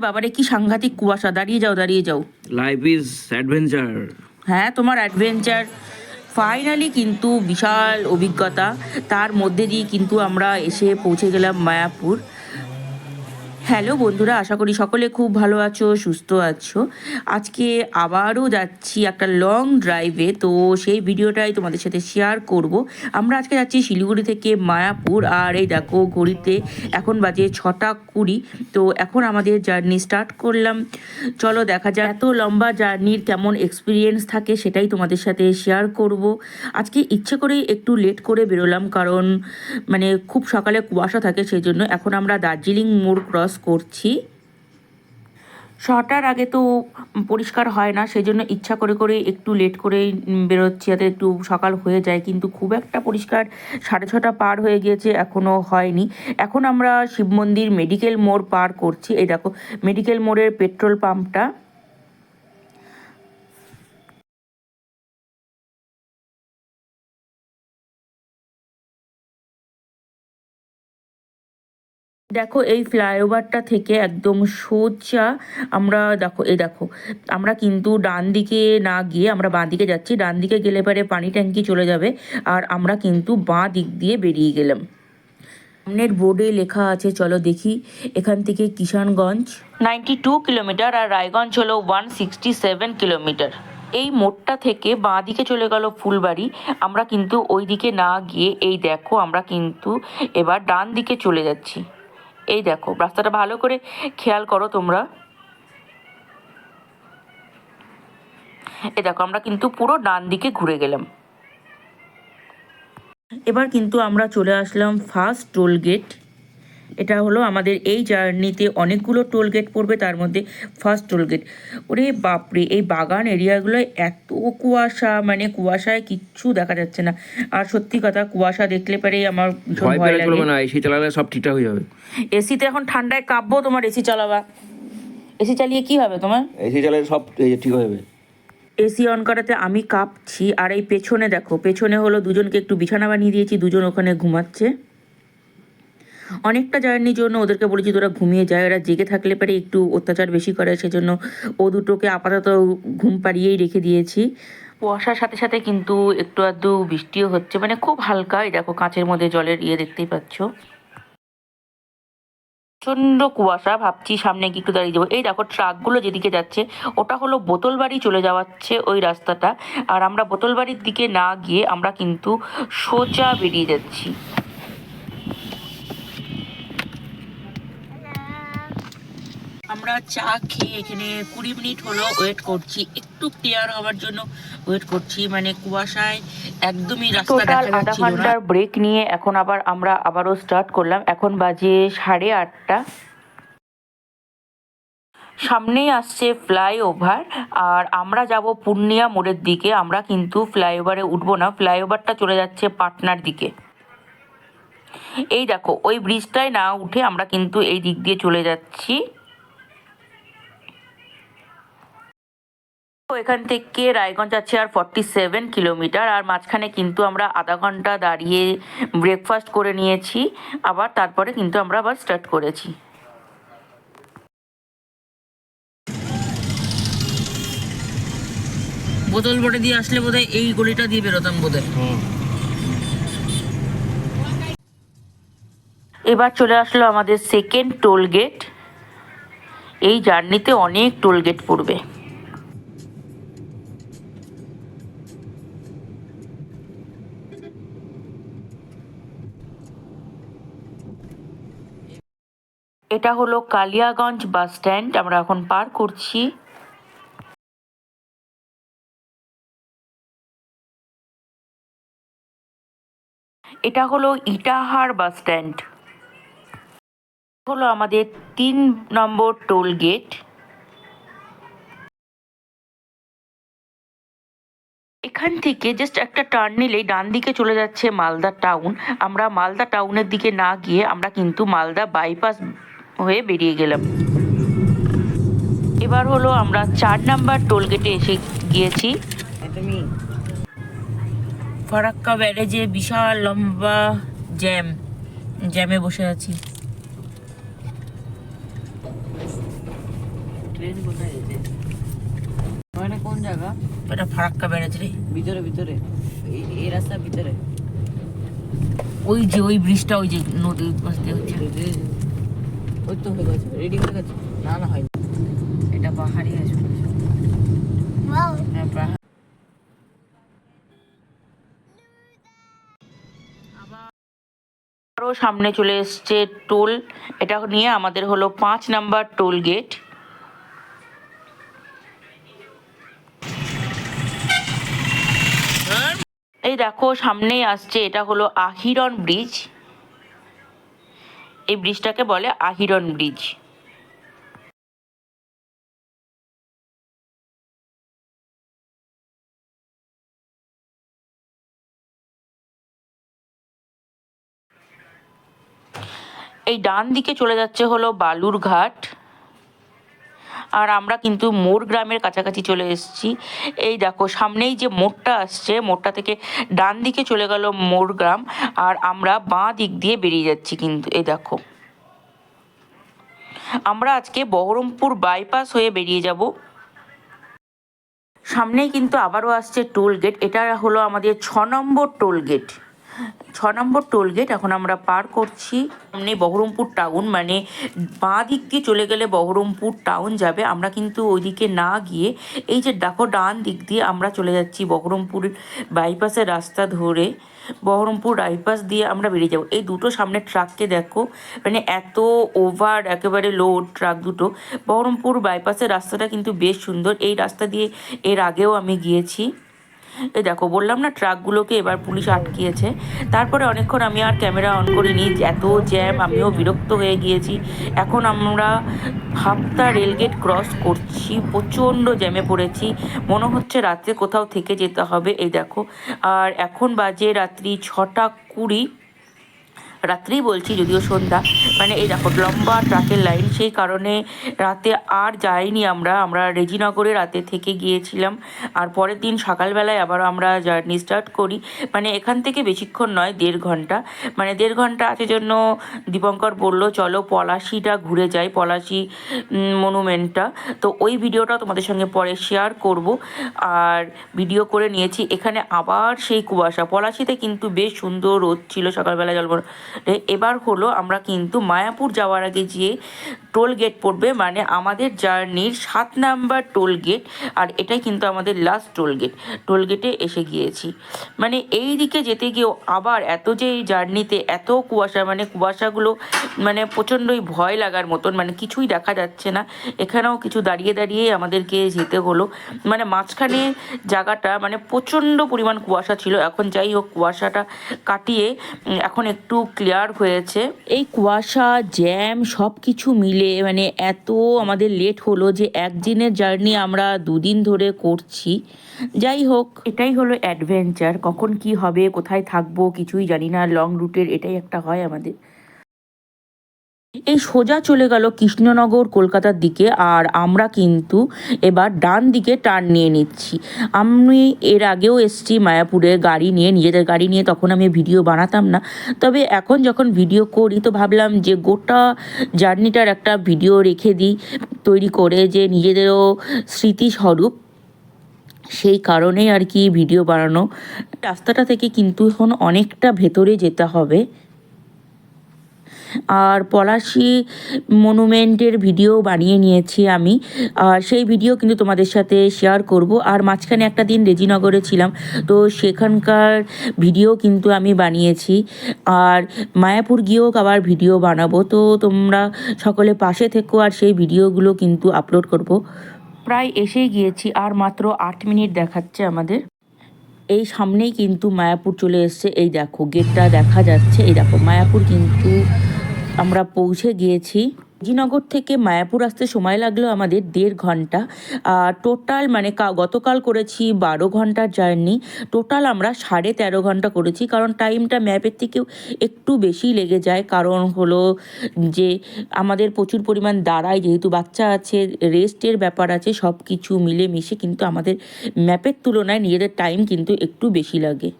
বাবারে কি সাংঘাতিক কুয়াশা। দাঁড়িয়ে যাও দাঁড়িয়ে যাও। লাইফ ইজ অ্যাডভেঞ্চার হ্যাঁ তোমার অ্যাডভেঞ্চার ফাইনালি কিন্তু বিশাল অভিজ্ঞতা। তার মধ্যে দিয়ে কিন্তু আমরা এসে পৌঁছে গেলাম মায়াপুর। হ্যালো বন্ধুরা, আশা করি সকলে খুব ভালো আছো, সুস্থ আছো। আজকে আবারও যাচ্ছি একটা লং ড্রাইভে তো সেই ভিডিওটাই তোমাদের সাথে শেয়ার করব। আমরা আজকে যাচ্ছি শিলিগুড়ি থেকে মায়াপুর, আর এই দেখো ঘড়িতে এখন বাজে ছটা কুড়ি, তো এখন আমাদের জার্নি স্টার্ট করলাম। চলো দেখা যাক, এত লম্বা জার্নির কেমন এক্সপিরিয়েন্স থাকে সেটাই তোমাদের সাথে শেয়ার করব। আজকে ইচ্ছে করেই একটু লেট করে বেরোলাম, কারণ মানে খুব সকালে কুয়াশা থাকে, সেই জন্য এখন আমরা দার্জিলিং মোড় ক্রস করছি। ছটার আগে তো পরিষ্কার হয় না, সেই জন্য ইচ্ছা করে করে একটু লেট করে বেরোচ্ছি, যাতে একটু সকাল হয়ে যায়, কিন্তু খুব একটা পরিষ্কার সাড়ে ছটা পার হয়ে গিয়েছে, এখনও হয়নি। এখন আমরা শিব মন্দির মেডিকেল মোড় পার করছি। এই দেখো মেডিকেল মোড়ের পেট্রোল পাম্পটা দেখো, এই ফ্লাইওভারটা থেকে একদম সোজা আমরা, দেখো, এই দেখো, আমরা কিন্তু ডান দিকে না গিয়ে আমরা বাঁ দিকে যাচ্ছি। ডান দিকে গেলে পরে পানি ট্যাঙ্কি চলে যাবে আর আমরা কিন্তু বাঁ দিক দিয়ে বেরিয়ে গেলাম। সামনের বোর্ডে লেখা আছে, চলো দেখি, এখান থেকে কিষানগঞ্জ। নাইনটি টু কিলোমিটার আর রায়গঞ্জ হলো ওয়ান সিক্সটি সেভেন কিলোমিটার। এই মোড়টা থেকে বাঁ দিকে চলে গেল ফুলবাড়ি। আমরা কিন্তু ওই দিকে না গিয়ে, এই দেখো, আমরা কিন্তু এবার ডান দিকে চলে যাচ্ছি। এই দেখো, রাস্তাটা ভালো করে খেয়াল করো তোমরা। এই দেখো, আমরা কিন্তু পুরো ডান দিকে ঘুরে গেলাম। এবার কিন্তু আমরা চলে আসলাম ফার্স্ট টোল গেট এটা হলো আমাদের এই জার্নিতে অনেকগুলো টোল গেট পড়বে তার মধ্যে ফার্স্ট টোল গেট ওরে বাপরে এই বাগান এরিয়াগুলো এত কুয়াশা মানে কুয়াশায় কিচ্ছু দেখা যাচ্ছে না। আর সত্যি কথা কুয়াশা দেখলে পরেই আমার ভয় লাগে। এসি চালালে সব ঠিকঠাক হয়ে যাবে। এসিতে এখন ঠান্ডায় কাঁপবো তোমার এসি চালাবা। এসি চালিয়ে কি হবে তোমার? এসি চালালে সব ঠিক হয়ে যাবে। এসি অন করাতে আমি কাঁপছি আর এই পেছনে দেখো পেছনে হলো দুজনকে একটু বিছানা বানিয়ে দিয়েছি দুজন ওখানে ঘুমাচ্ছে। অনেকটা জার্নির জন্য ওদেরকে বলেছি, তোরা ঘুমিয়ে যায় ওরা জেগে থাকলে পারে একটু অত্যাচার বেশি করে, সেজন্য ও দুটোকে আপাতত ঘুম পাড়িয়েই রেখে দিয়েছি। কুয়াশার সাথে সাথে কিন্তু একটু আধটু বৃষ্টিও হচ্ছে মানে খুব হালকা। এই দেখো, কাঁচের মধ্যে জলের ইয়ে দেখতেই পাচ্ছ। প্রচণ্ড কুয়াশা, ভাবছি সামনে গিয়ে একটু দাঁড়িয়ে যাব। এই দেখো, ট্রাকগুলো যেদিকে যাচ্ছে, ওটা হলো বোতল বাড়ি চলে যাওয়াচ্ছে ওই রাস্তাটা। আর আমরা বোতল বাড়ির দিকে না গিয়ে আমরা কিন্তু সোজা বেরিয়ে যাচ্ছি। আমরা চা খেয়ে এখানে কুড়ি মিনিট হলো ওয়েট করছি। একটু ক্লিয়ার হওয়ার জন্য ওয়েট করছি। মানে কুয়াশায় একদমই রাস্তা দেখা যাচ্ছিল না। ব্রেক নিয়ে এখন আবার আমরা আবারও স্টার্ট করলাম। এখন বাজে সাড়ে আটটা। সামনেই আসছে ফ্লাইওভার আর আমরা যাব পূর্ণিয়া মোড়ের দিকে। আমরা কিন্তু ফ্লাইওভারে উঠবো না। ফ্লাইওভারটা চলে যাচ্ছে পাটনার দিকে। এই দেখো ওই ব্রিজটায় না উঠে আমরা কিন্তু এই দিক দিয়ে চলে যাচ্ছি। এখান থেকে রায়গঞ্জ আছে আর ফর্টি সেভেন কিলোমিটার আর মাঝখানে কিন্তু আমরা আধা ঘণ্টা দাঁড়িয়ে ব্রেকফাস্ট করে নিয়েছি আবার তারপরে কিন্তু আমরা আবার স্টার্ট করেছি। বোতল বটে দিয়ে আসলে বোধহয় এই গলিটা দিয়ে বেরোতাম বোধহয়। এবার চলে আসলো আমাদের সেকেন্ড টোল গেট এই জার্নিতে অনেক টোল গেট পড়বে। এটা হলো কালিয়াগঞ্জ বাস স্ট্যান্ড, আমরা এখন পার করছি। এটা হলো ইটাহার বাস স্ট্যান্ড। হলো আমাদের তিন নম্বর টোল গেট। এখান থেকে জাস্ট একটা টার্ন নিলেই ডান দিকে চলে যাচ্ছে মালদা টাউন আমরা মালদা টাউনের দিকে না গিয়ে আমরা কিন্তু মালদা বাইপাস হয়ে বেরিয়ে গেলাম। এবার হলো আমরা চার নাম্বার টোল গেটে এসে গিয়েছি। ফারাক্কা ব্যারেজে বিশাল লম্বা জ্যাম জ্যামে বসে আছি। কোথায় যেতে কোন জায়গা? এটা ফারাক্কা ব্যারেজ রে ভিতরে ভিতরে। এই এই রাস্তার ভিতরে। ওই যে ওই ব্রিজটা ওই যে নদীর পাশ দিয়ে হচ্ছে। ওই তো হয়ে গেছে রেডি হয়ে গেছে। না না হয়নি। এটা পাহাড়ি আসবে। হ্যাঁ পাহাড়। আরও সামনে চলে এসছে টোল এটা নিয়ে আমাদের হলো পাঁচ নাম্বার টোল গেট এই দেখো সামনেই আসছে এটা হলো আহিরন ব্রিজ এই ব্রিজটাকে বলে আহিরন ব্রিজ। এই ডান দিকে চলে যাচ্ছে হলো বালুরঘাট। আর আমরা কিন্তু মোর গ্রামের কাছাকাছি চলে এসেছি। এই দেখো, সামনেই যে মোড়টা আসছে, মোড়টা থেকে ডান দিকে চলে গেল মোর গ্রাম আর আমরা বাঁ দিক দিয়ে বেরিয়ে যাচ্ছি কিন্তু, এই দেখো। আমরা আজকে বহরমপুর বাইপাস হয়ে বেরিয়ে যাব। সামনেই কিন্তু আবারও আসছে টোল গেট এটা হলো আমাদের ছ নম্বর টোল গেট ছ নম্বর টোল গেট এখন আমরা পার করছি সামনে বহরমপুর টাউন মানে বাঁ দিক দিয়ে চলে গেলে বহরমপুর টাউন যাবে। আমরা কিন্তু ওইদিকে না গিয়ে এই যে দেখো ডান দিক দিয়ে আমরা চলে যাচ্ছি বহরমপুর বাইপাসের রাস্তা ধরে। বহরমপুর বাইপাস দিয়ে আমরা বেরিয়ে যাব। এই দুটো সামনে ট্রাককে দেখো মানে এত ওভার একেবারে লোড ট্রাক দুটো। বহরমপুর বাইপাসের রাস্তাটা কিন্তু বেশ সুন্দর। এই রাস্তা দিয়ে এর আগেও আমি গিয়েছি। এই দেখো, বললাম না ট্রাকগুলোকে এবার পুলিশ আটকিয়েছে। তারপরে অনেকক্ষণ আমি আর ক্যামেরা অন করিনি এত জ্যাম, আমিও বিরক্ত হয়ে গিয়েছি। এখন আমরা হাপ্তা রেলগেট ক্রস করছি, প্রচণ্ড জ্যামে পড়েছি। মনে হচ্ছে রাত্রে কোথাও থেকে যেতে হবে, এই দেখো। আর এখন বাজে রাত্রি ছটা কুড়ি। রাত্রেই বলছি যদিও সন্ধ্যা। মানে এই দেখো, লম্বা ট্রাকের লাইন, সেই কারণে রাতে আর যাইনি আমরা। আমরা রেজিনগরে রাতে থেকে গিয়েছিলাম, আর পরের দিন সকালবেলায় আবার আমরা জার্নি স্টার্ট করি। মানে এখান থেকে বেশিক্ষণ নয়, দেড় ঘণ্টা। মানে দেড় ঘণ্টা আছে জন্য দীপঙ্কর বলল, চলো পলাশিটা ঘুরে যাই, পলাশি মনুমেন্টটা। তো ওই ভিডিওটা তোমাদের সঙ্গে পরে শেয়ার করব। আর ভিডিও করে নিয়েছি। এখানে আবার সেই কুয়াশা। পলাশিতে কিন্তু বেশ সুন্দর রোদ ছিল সকালবেলা জল এবার হলো আমরা কিন্তু মায়াপুর যাওয়ার আগে যে টোল গেট পড়বে মানে আমাদের জার্নির সাত নাম্বার টোল গেট আর এটাই কিন্তু আমাদের লাস্ট টোল গেট টোল গেটে এসে গিয়েছি। মানে এই দিকে যেতে গিয়েও আবার এত যে এই জার্নিতে এত কুয়াশা মানে কুয়াশাগুলো মানে প্রচণ্ডই ভয় লাগার মতন মানে কিছুই দেখা যাচ্ছে না। এখানেও কিছু দাঁড়িয়ে দাঁড়িয়ে আমাদেরকে যেতে হলো। মানে মাঝখানে জায়গাটা মানে প্রচণ্ড পরিমাণ কুয়াশা ছিল। এখন যাই হোক, কুয়াশাটা কাটিয়ে এখন একটু ক্লিয়ার হয়েছে। এই কুয়াশা জ্যাম সব কিছু মিলে মানে এত আমাদের লেট হলো যে একদিনের জার্নি আমরা দুদিন ধরে করছি। যাই হোক। এটাই হলো অ্যাডভেঞ্চার কখন কি হবে কোথায় থাকব কিছুই জানি না লং রুটের এটাই একটা হয় আমাদের। এই সোজা চলে গেল কৃষ্ণনগর, কলকাতার দিকে। আর আমরা কিন্তু এবার ডান দিকে টার্ন নিয়ে নিচ্ছি। আমি এর আগেও এসছি মায়াপুরে গাড়ি নিয়ে, নিজেদের গাড়ি নিয়ে। তখন আমি ভিডিও বানাতাম না। তবে এখন যখন ভিডিও করি, তো ভাবলাম যে গোটা জার্নিটার একটা ভিডিও রেখে দিই, তৈরি করে যে নিজেদেরও স্মৃতিস্বরূপ। সেই কারণেই আর কি ভিডিও বানানো। রাস্তাটা থেকে কিন্তু এখন অনেকটা ভেতরে যেতে হবে। আর পলাশি মনুমেন্টের ভিডিও বানিয়ে নিয়েছি আমি। আর সেই ভিডিও কিন্তু তোমাদের সাথে শেয়ার করব। আর মাঝখানে একটা দিন রেজিনগরে ছিলাম, তো সেখানকার ভিডিও কিন্তু আমি বানিয়েছি। আর মায়াপুর গিয়েও আবার ভিডিও বানাবো। তো তোমরা সকলে পাশে থেকো আর সেই ভিডিওগুলো কিন্তু আপলোড করব। প্রায় এসেই গিয়েছি, আর মাত্র আট মিনিট দেখাচ্ছে আমাদের। এই সামনেই কিন্তু মায়াপুর চলে এসছে। এই দেখো গেটটা দেখা যাচ্ছে। এই দেখো, মায়াপুর কিন্তু আমরা পৌঁছে গিয়েছি। জিনগর থেকে মায়াপুর আসতে সময় লাগল আমাদের দেড় ঘণ্টা। আর টোটাল মানে গতকাল করেছি বারো ঘণ্টার জার্নি টোটাল আমরা সাড়ে তেরো ঘণ্টা করেছি, কারণ টাইমটা ম্যাপের থেকেও একটু বেশি লেগে যায়। কারণ হলো যে আমাদের প্রচুর পরিমাণ দাঁড়ায়, যেহেতু বাচ্চা আছে রেস্টের ব্যাপার আছে সব কিছু মিলে মিশে কিন্তু আমাদের ম্যাপের তুলনায় নিজেদের টাইম কিন্তু একটু বেশি লাগে।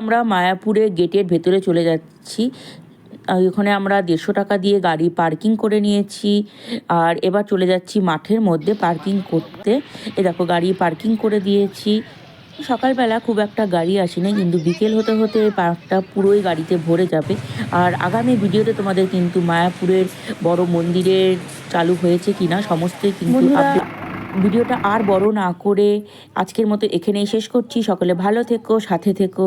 আমরা মায়াপুরের গেটের ভেতরে চলে যাচ্ছি। ওখানে আমরা দেড়শো টাকা দিয়ে গাড়ি পার্কিং করে নিয়েছি। আর এবার চলে যাচ্ছি মাঠের মধ্যে পার্কিং করতে। এ দেখো গাড়ি পার্কিং করে দিয়েছি। সকালবেলা খুব একটা গাড়ি আসেনি কিন্তু বিকেল হতে হতে পার্কটা পুরোই গাড়িতে ভরে যাবে। আর আগামী ভিডিওতে তোমাদের কিন্তু মায়াপুরের বড় মন্দিরের চালু হয়েছে কিনা সমস্তই কিন্তু ভিডিওটা আর বড় না করে আজকের মতো এখানেই শেষ করছি। সকলে ভালো থেকো সাথে থেকো।